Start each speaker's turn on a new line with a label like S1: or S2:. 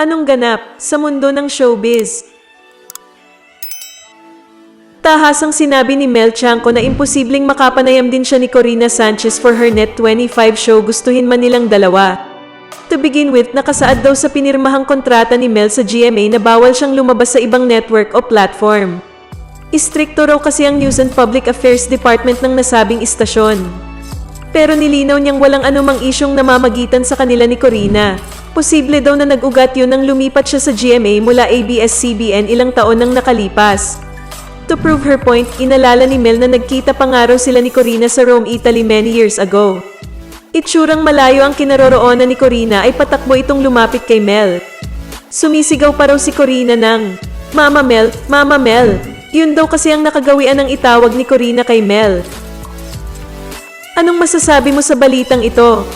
S1: Anong ganap sa mundo ng showbiz? Tahasang sinabi ni Mel Chanco na imposibleng makapanayam din siya ni Corina Sanchez for her Net25 show gustuhin man nilang dalawa. To begin with, nakasaad daw sa pinirmahang kontrata ni Mel sa GMA na bawal siyang lumabas sa ibang network o platform. Istrikto raw kasi ang News and Public Affairs Department ng nasabing istasyon. Pero nilinaw niyang walang anumang isyong namamagitan sa kanila ni Corina. Posible daw na nag-ugat yun nang lumipat siya sa GMA mula ABS-CBN ilang taon nang nakalipas. To prove her point, inalala ni Mel na nagkita pa nga raw sila ni Corina sa Rome, Italy many years ago. Itsurang malayo ang kinaroroonan ni Corina ay patakbo itong lumapit kay Mel. Sumisigaw pa raw si Corina ng, Mama Mel, Mama Mel. Yun daw kasi ang nakagawian ng itawag ni Corina kay Mel. Anong masasabi mo sa balitang ito?